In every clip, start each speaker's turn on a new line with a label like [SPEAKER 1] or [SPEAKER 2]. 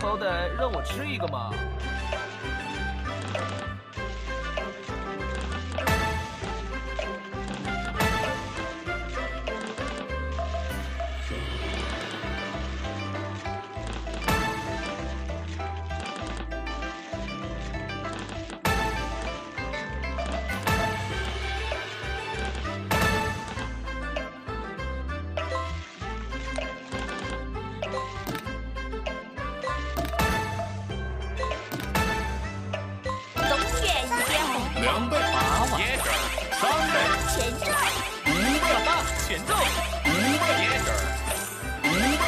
[SPEAKER 1] 好歹让我吃一个嘛。
[SPEAKER 2] 两倍，
[SPEAKER 1] 娃娃，
[SPEAKER 2] 椰汁儿，三倍，
[SPEAKER 3] 前奏，
[SPEAKER 2] 五倍，
[SPEAKER 1] 大前奏，
[SPEAKER 2] 五倍，椰汁儿，五倍，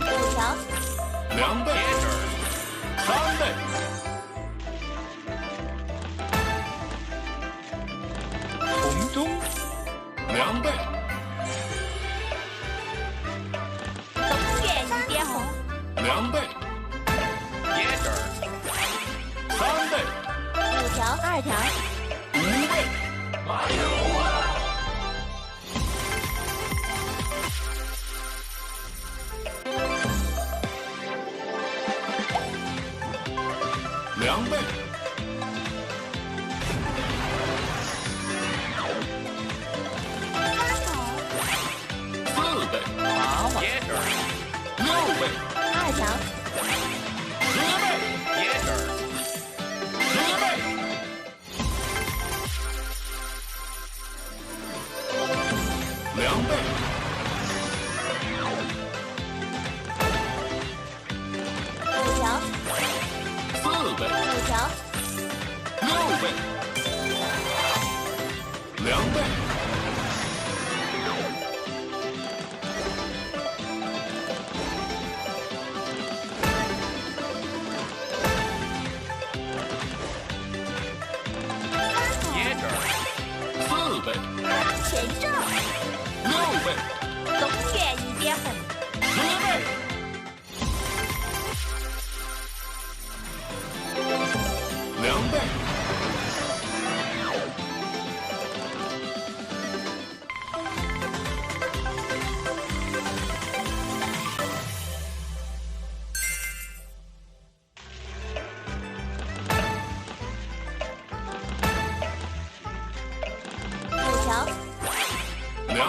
[SPEAKER 3] 五条，
[SPEAKER 2] 两倍，三倍，两倍，
[SPEAKER 3] 一点红，
[SPEAKER 2] 两倍，椰汁儿，三倍，
[SPEAKER 3] 五条，二条，
[SPEAKER 2] 五倍，两倍，四
[SPEAKER 3] 二条，
[SPEAKER 2] 十倍，椰汁儿，十倍，两倍，
[SPEAKER 3] 五条，
[SPEAKER 2] 四倍，
[SPEAKER 3] 五条，
[SPEAKER 2] 六倍，两倍，Stay strong.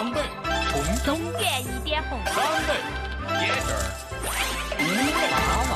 [SPEAKER 2] 两倍，
[SPEAKER 1] 红中，
[SPEAKER 3] 一点红，
[SPEAKER 2] 三倍，椰汁儿，五倍，
[SPEAKER 1] 娃娃，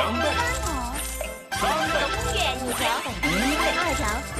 [SPEAKER 2] 两倍，三倍，
[SPEAKER 3] 东园一点红，
[SPEAKER 2] 五倍，
[SPEAKER 3] 二条，
[SPEAKER 2] 五倍，
[SPEAKER 1] 娃娃，